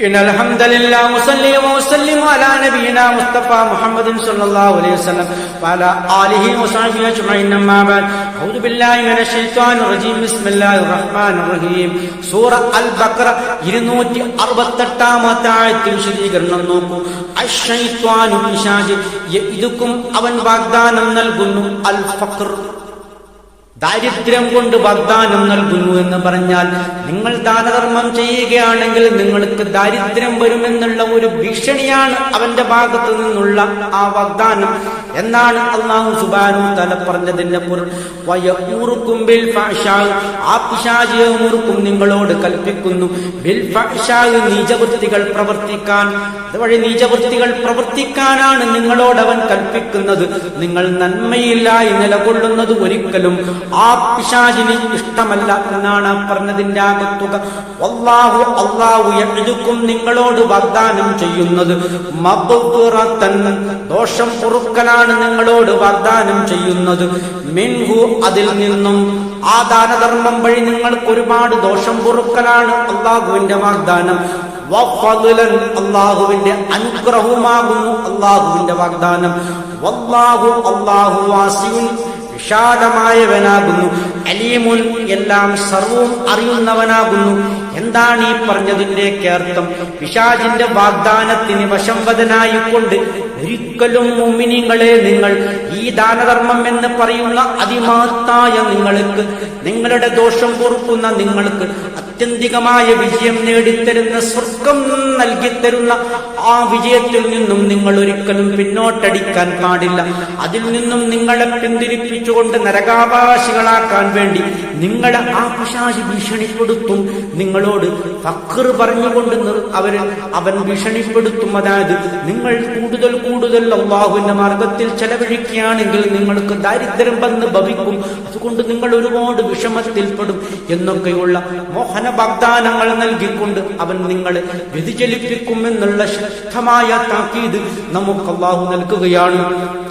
إن الحمد لله وصلي وسلم على نبينا مصطفى محمد صلى الله عليه وسلم وعلى آله وصحبه أجمعين أما بعد أعوذ بالله من الشيطان الرجيم بسم الله الرحمن الرحيم സൂറ അൽ ബക്ര ഇരുന്നൂറ്റി അറുപത്തെട്ടാമത്തെ ആയത്തിൽ വിശദീകരണം നോക്കൂ അഷൈത്വാനു പിശാച് ഇതുക്കും അവൻ വാഗ്ദാനം നൽകുന്നു അൽ ഫക്ർ ദാരിദ്ര്യം കൊണ്ട് വാഗ്ദാനം നൽകുന്നു എന്ന് പറഞ്ഞാൽ നിങ്ങൾ ദാനധർമ്മം ചെയ്യുകയാണെങ്കിൽ നിങ്ങൾക്ക് ദാരിദ്ര്യം വരുമെന്നുള്ള ഒരു ഭീഷണിയാണ് അവന്റെ ഭാഗത്തു നിന്നുള്ള ആ വാഗ്ദാനം. എന്നാണ് അള്ളാഹു സുബാനു തല പറഞ്ഞതിന്റെ പിശാചിയൂർക്കും നിങ്ങളോട് കൽപ്പിക്കുന്നു. നീചവൃത്തികൾ പ്രവർത്തിക്കാൻ. അതുവഴി നീചവൃത്തികൾ പ്രവർത്തിക്കാനാണ് നിങ്ങളോട് അവൻ കൽപ്പിക്കുന്നത്. നിങ്ങൾ നന്മയില്ലായി നിലകൊള്ളുന്നത് ഒരിക്കലും ആ പിശാചിന് ഇഷ്ടമല്ല എന്നാണ് പറഞ്ഞതിന്റെ ആകത്തുക. അള്ളാഹു അള്ളാഹു എഴുതുക്കും നിങ്ങളോട് വാഗ്ദാനം ചെയ്യുന്നത് ദോഷം പൊറുക്കലാണ് നിങ്ങളോട് വാഗ്ദാനം ചെയ്യുന്നത്? മിൻഹു അതിൽ നിന്നും ആ ദാനധർമ്മം വഴി നിങ്ങൾക്ക് ഒരുപാട് ദോഷം പൊറുക്കലാണ് അള്ളാഹുവിന്റെ വാഗ്ദാനം. അള്ളാഹുവിന്റെ അനുഗ്രഹവുമാകുന്നു അള്ളാഹുവിന്റെ വാഗ്ദാനം. വല്ലാഹു അള്ളാഹു വാസിയുൻ വിശാലമായവനാകുന്നു. അലീമുൻ എല്ലാം സർവവും അറിയുന്നവനാകുന്നു. എന്താണ് ഈ പറഞ്ഞതിന്റെയൊക്കെ അർത്ഥം? പിശാജിന്റെ വാഗ്ദാനത്തിന് വശംവദനായിക്കൊണ്ട് ഒരിക്കലും മുമിനിങ്ങളെ നിങ്ങൾ ഈ ദാനധർമ്മം എന്ന് പറയുന്ന അതിമഹത്തായ നിങ്ങൾക്ക് നിങ്ങളുടെ ദോഷം കുറുക്കുന്ന നിങ്ങൾക്ക് ആത്യന്തികമായ വിജയം നേടിത്തരുന്ന സ്വർഗം നൽകിത്തരുന്ന ആ വിജയത്തിൽ നിന്നും നിങ്ങൾ ഒരിക്കലും പിന്നോട്ടടിക്കാൻ പാടില്ല. അതിൽ നിന്നും നിങ്ങളെ പിന്തിരിപ്പിച്ചുകൊണ്ട് നരകാവകാശികളാക്കാൻ വേണ്ടി നിങ്ങളെ ആ പിശാചി ഭീഷണിപ്പെടുത്തും. നിങ്ങളോട് ഫക്ർ പറഞ്ഞുകൊണ്ട് അവർ അവൻ ഭീഷണിപ്പെടുത്തും. അതായത് നിങ്ങൾ കൂടുതൽ കൂടുതൽ അള്ളാഹുവിന്റെ മാർഗത്തിൽ ചെലവഴിക്കുകയാണെങ്കിൽ നിങ്ങൾക്ക് ദാരിദ്ര്യം വന്ന് ഭവിക്കും. അതുകൊണ്ട് നിങ്ങൾ ഒരുപാട് വിഷമത്തിൽപ്പെടും. എന്നൊക്കെയുള്ള മോഹന വാഗ്ദാനങ്ങൾ നൽകിക്കൊണ്ട് അവൻ നിങ്ങളെ വ്യതിചലിപ്പിക്കുമെന്നുള്ള ശക്തമായ താക്കീത് നമുക്ക് അള്ളാഹു നൽകുകയാണ്.